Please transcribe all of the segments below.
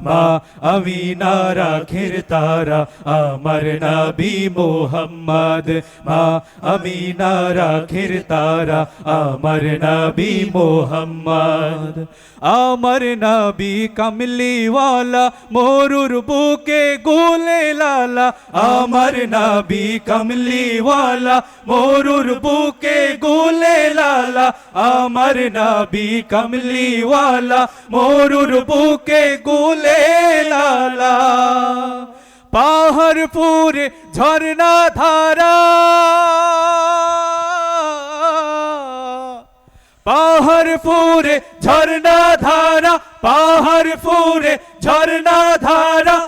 মা আমি নারা খির তারা, আমার নাবি মোহাম্মদ। মা আমি নারা খির তারা, আমার নাবি মোহাম্মদ। আমার নাবি কামলিওয়ালা, মোরুর বুকে গোলে লালা। আমার নাবি কামলিওয়ালা, মোরুর বুকে গোলে লালা। আমার নাবি কামলিওয়ালা, মোরুর বুকে গোলে লালা পাহাড় পুরে ঝর্ণা ধারা। পাহাড় পুরে ঝর্ণা ধারা পাহাড় পুরে ঝর্ণা ধারা।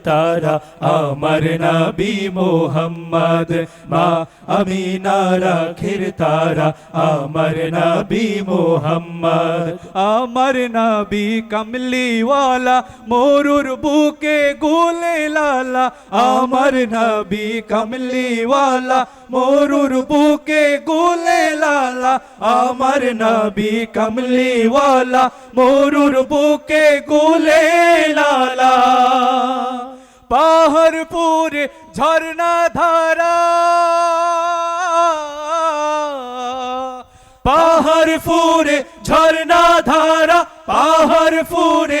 তারা আমার নবী মোহাম্মদ মা আমিনা রাখির তারা আমার নবী মোহাম্মদ আমার নবী কমলিওয়ালা মোরুর বুকে গোলে লালা আমার নবী কমলিওয়ালা মোরুর বুকে গোলে লালা আমার নবী কমলিওয়ালা মোরুর বুকে গোলে লালা পাহাড় পুরে ঝর্ণা ধারা। পাহাড়পুর ঝর্ণা ধারা পাহাড় ফুরে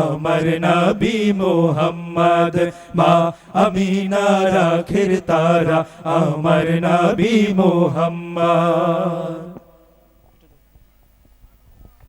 আমার নবী মোহাম্মদ মা আমিনা রাখির তারা আমার নবী মোহাম্মদ।